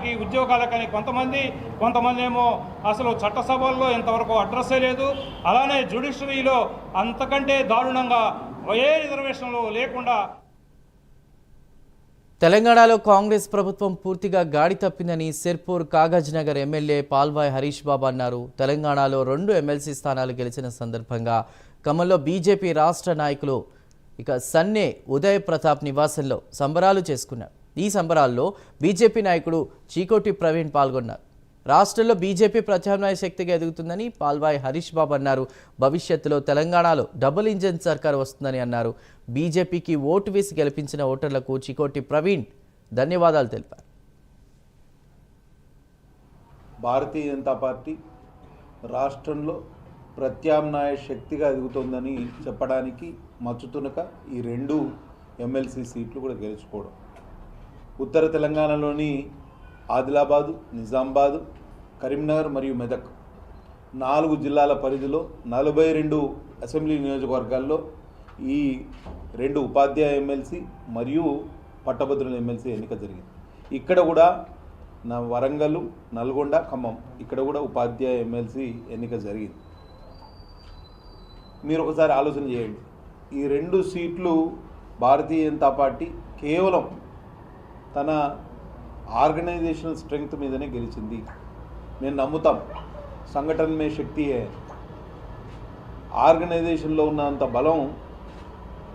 ఉద్యోగాలకి ఉద్యోగాలకని కొంతమంది కొంతమంది ఏమో అసలు చట్టసభల్లో ఇంతవరకు అడ్రస్సే లేదు. అలానే జ్యుడిషరీలో అంతకంటే దారుణంగా ఏ రిజర్వేషన్లు లేకుండా తెలంగాణలో కాంగ్రెస్ ప్రభుత్వం పూర్తిగా గాడి తప్పిందని సిర్పూర్ కాగజ్ నగర్ ఎమ్మెల్యే పాల్వాయ్ హరీష్ బాబు అన్నారు. తెలంగాణలో రెండు ఎమ్మెల్సీ స్థానాలు గెలిచిన సందర్భంగా ఖమ్మంలో బీజేపీ రాష్ట్ర నాయకులు ఇక సన్నే ఉదయ్ ప్రతాప్ నివాసంలో సంబరాలు చేసుకున్నారు. ఈ సంబరాల్లో బీజేపీ నాయకుడు చీకోటి ప్రవీణ్ పాల్గొన్నారు. రాష్ట్రంలో బీజేపీ ప్రత్యామ్నాయ శక్తిగా ఎదుగుతుందని పాల్వాయి హరీష్ బాబు అన్నారు. భవిష్యత్తులో తెలంగాణలో డబుల్ ఇంజన్ సర్కార్ వస్తుందని అన్నారు. బీజేపీకి ఓటు వేసి గెలిపించిన ఓటర్లకు చికోటి ప్రవీణ్ ధన్యవాదాలు తెలిపారు. భారతీయ జనతా పార్టీ రాష్ట్రంలో ప్రత్యామ్నాయ శక్తిగా ఎదుగుతోందని చెప్పడానికి మచ్చుతునక ఈ రెండు ఎమ్మెల్సీ సీట్లు కూడా గెలుచుకోవడం. ఉత్తర తెలంగాణలోని ఆదిలాబాదు నిజామాబాదు కరీంనగర్ మరియు మెదక్ నాలుగు జిల్లాల పరిధిలో నలభై రెండు అసెంబ్లీ నియోజకవర్గాల్లో ఈ రెండు ఉపాధ్యాయ ఎమ్మెల్సీ మరియు పట్టభద్రుల ఎమ్మెల్సీ ఎన్నిక జరిగింది. ఇక్కడ కూడా నా వరంగల్ నల్గొండ ఖమ్మం ఇక్కడ కూడా ఉపాధ్యాయ ఎమ్మెల్సీ ఎన్నిక జరిగింది. మీరు ఒకసారి ఆలోచన చేయండి. ఈ రెండు సీట్లు భారతీయ జనతా పార్టీ కేవలం తన ఆర్గనైజేషనల్ స్ట్రెంగ్త్ మీదనే గెలిచింది. నేను నమ్ముతాం. సంఘటన మే శక్తియే ఆర్గనైజేషన్లో ఉన్నంత బలం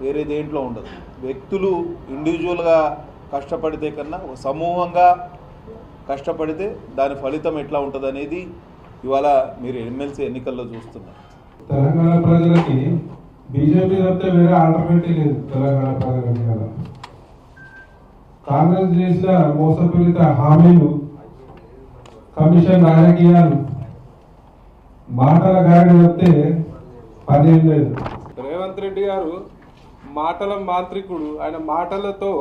వేరే దేంట్లో ఉండదు. వ్యక్తులు ఇండివిజువల్గా కష్టపడితే కన్నా సమూహంగా కష్టపడితే దాని ఫలితం ఎట్లా ఉంటుంది అనేది ఇవాళ మీరు ఎమ్మెల్సీ ఎన్నికల్లో చూస్తున్నారు. తెలంగాణ ప్రజలకి బీజేపీ తప్పితే వేరే ఆల్టర్నేటివ్ లేదు తెలంగాణ ప్రజలకి కాంగ్రెస్ చేసిన మోసపూరిత హామీలు కమిషన్ రాజకీయాలు మాటల గాడి చెప్తే పదేం లేదు. రేవంత్ రెడ్డి గారు మాటల మాంత్రికుడు. ఆయన మాటలతో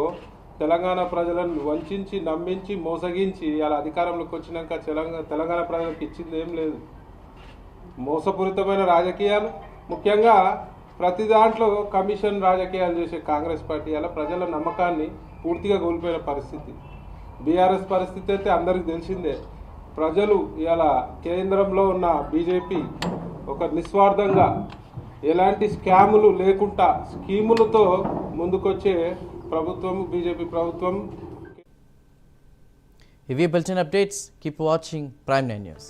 తెలంగాణ ప్రజలను వంచి నమ్మించి మోసగించి అలా అధికారంలోకి వచ్చినాక తెలంగాణ తెలంగాణ ప్రజలకు ఇచ్చింది ఏం లేదు. మోసపూరితమైన రాజకీయాలు. ముఖ్యంగా ప్రతి దాంట్లో కమిషన్ రాజకీయాలు చేసే కాంగ్రెస్ పార్టీ అలా ప్రజల నమ్మకాన్ని పూర్తిగా కోల్పోయిన పరిస్థితి. బీఆర్ఎస్ పరిస్థితి అయితే అందరికీ తెలిసిందే. ప్రజలు ఇలా కేంద్రంలో ఉన్న బీజేపీ ఒక నిస్వార్థంగా ఎలాంటి స్కాములు లేకుండా స్కీములతో ముందుకొచ్చే ప్రభుత్వం బీజేపీ ప్రభుత్వం. ఇవి bulletin updates. Keep watching prime nine news.